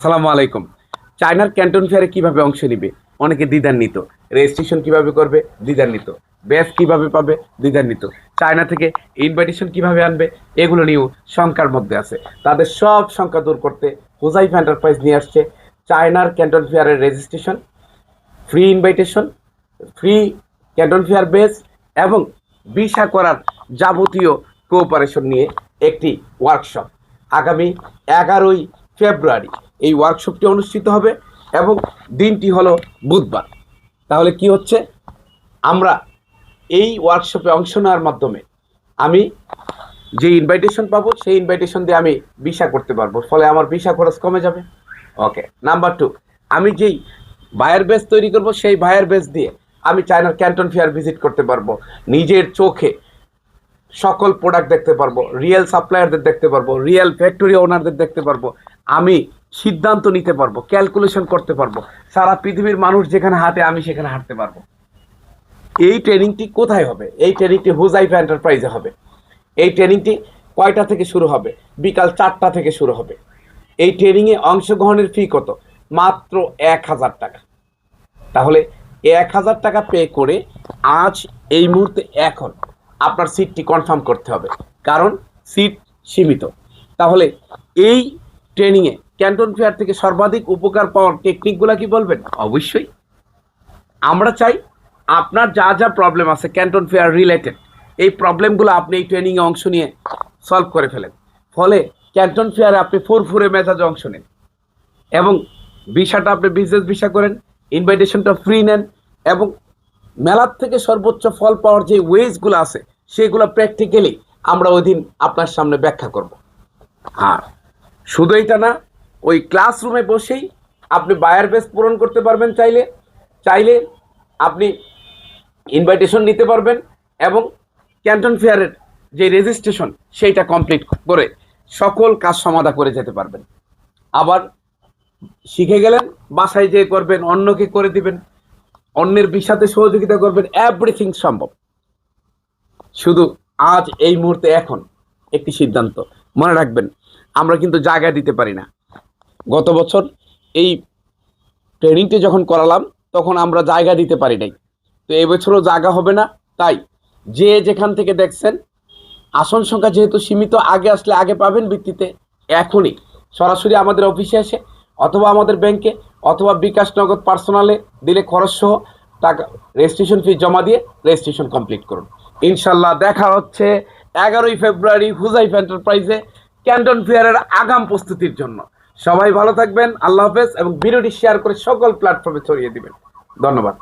আসসালামু আলাইকুম। চায়নার ক্যান্টন ফেয়ারে কীভাবে অংশ নিবে? অনেকে দ্বিধান্বিত। রেজিস্ট্রেশন কীভাবে করবে? দ্বিধান্বিত। ব্যাস কীভাবে পাবে? দ্বিধান্বিত। চায়না থেকে ইনভাইটেশন কীভাবে আনবে? এগুলো নিয়েও শঙ্কার মধ্যে আছে। তাদের সব শঙ্কা দূর করতে হুজাইফ এন্টারপ্রাইজ নিয়ে আসছে চায়নার Canton ফেয়ারের registration free invitation free Canton fair base এবং ভিসা করার যাবতীয় কোঅপারেশন নিয়ে একটি ওয়ার্কশপ আগামী এগারোই ফেব্রুয়ারি। এই ওয়ার্কশপটি অনুষ্ঠিত হবে এবং দিনটি হলো বুধবার। তাহলে কি হচ্ছে? আমরা এই ওয়ার্কশপে অংশ নেওয়ার মাধ্যমে আমি যে ইনভাইটেশন পাবো, সেই ইনভাইটেশন দিয়ে আমি ভিসা করতে পারব। ফলে আমার ভিসা খরচ কমে যাবে। ওকে নাম্বার টু আমি যেই বায়ার বেস তৈরি করব, সেই বায়ার বেস দিয়ে আমি চায়নার ক্যান্টন ফেয়ার ভিজিট করতে পারব। নিজের চোখে সকল প্রোডাক্ট দেখতে পারব রিয়েল সাপ্লায়ারদের দেখতে পারব রিয়েল ফ্যাক্টরি ওনারদের দেখতে পারব। আমি সিদ্ধান্ত নিতে পারব ক্যালকুলেশন করতে পারব। সারা পৃথিবীর মানুষ যেখানে হাঁটে, আমি সেখানে হাঁটতে পারব। এই ট্রেনিংটি কোথায় হবে? এই ট্রেনিংটি হুজাইফা এন্টারপ্রাইজে হবে। এই ট্রেনিংটি কয়টা থেকে শুরু হবে? বিকাল চারটা থেকে শুরু হবে। এই ট্রেনিংয়ে অংশগ্রহণের ফি কত? মাত্র এক হাজার টাকা। তাহলে এক হাজার টাকা পে করে আজ এই মুহূর্তে এখন আপনার সিটটি কনফার্ম করতে হবে। কারণ সিট সীমিত। তাহলে এই ট্রেনিংয়ে ক্যান্টন ফেয়ার থেকে সর্বাধিক উপকার পাওয়ার টেকনিকগুলো কি বলবেন? অবশ্যই। আমরা চাই আপনার যা যা প্রবলেম আছে ক্যান্টন ফেয়ার রিলেটেড এই প্রবলেমগুলো আপনি এই ট্রেনিংয়ে অংশ নিয়ে সলভ করে ফেলেন। ফলে ক্যান্টন ফেয়ারে আপনি ফুরফুরে মেজাজে অংশ নেন এবং ভিসাটা আপনি বিজনেস ভিসা করেন ইনভাইটেশনটা ফ্রি নেন এবং মেলার থেকে সর্বোচ্চ ফল পাওয়ার যে ওয়েজগুলো আছে সেগুলো প্র্যাকটিক্যালি আমরা ওই দিন আপনার সামনে ব্যাখ্যা করব। আর শুধু এটা না ওই ক্লাসরুমে বসেই আপনি বায়ার বেস পূরণ করতে পারবেন চাইলে চাইলে আপনি ইনভাইটেশন নিতে পারবেন এবং ক্যান্টন ফেয়ারের যে রেজিস্ট্রেশন সেইটা কমপ্লিট করে সকল কাজ সমাধা করে যেতে পারবেন। আবার শিখে গেলেন, বাসায় যেয়ে করবেন, অন্যকে করে দিবেন, অন্যের বিষাতে সহযোগিতা করবেন এভরিথিং সম্ভব। শুধু আজ এই মুহূর্তে এখন একটি সিদ্ধান্ত। মনে রাখবেন, আমরা কিন্তু জায়গা দিতে পারি না। গত বছর এই ট্রেনিংটি যখন করালাম, তখন আমরা জায়গা দিতে পারি নাই। তো এবছরও জায়গা হবে না, তাই যে যেখান থেকে দেখছেন, আসন সংখ্যা যেহেতু সীমিত, আগে আসলে আগে পাবেন ভিত্তিতে এখনই। সরাসরি আমাদের অফিসে এসে অথবা আমাদের ব্যাংকে অথবা বিকাশ নগদ পার্সোনালে দিলে খরচ সহ টাকা রেজিস্ট্রেশন ফি জমা দিয়ে রেজিস্ট্রেশন কমপ্লিট করুন। ইনশাল্লাহ দেখা হচ্ছে এগারোই ফেব্রুয়ারি হুজাইফ এন্টারপ্রাইজে ক্যান্টন ফেয়ারের আগাম প্রস্তুতির জন্য। সবাই ভালো থাকবেন আল্লাহ হাফেজ এবং ভিডিওটি শেয়ার করে সকল প্ল্যাটফর্মে ছড়িয়ে দিবেন। ধন্যবাদ।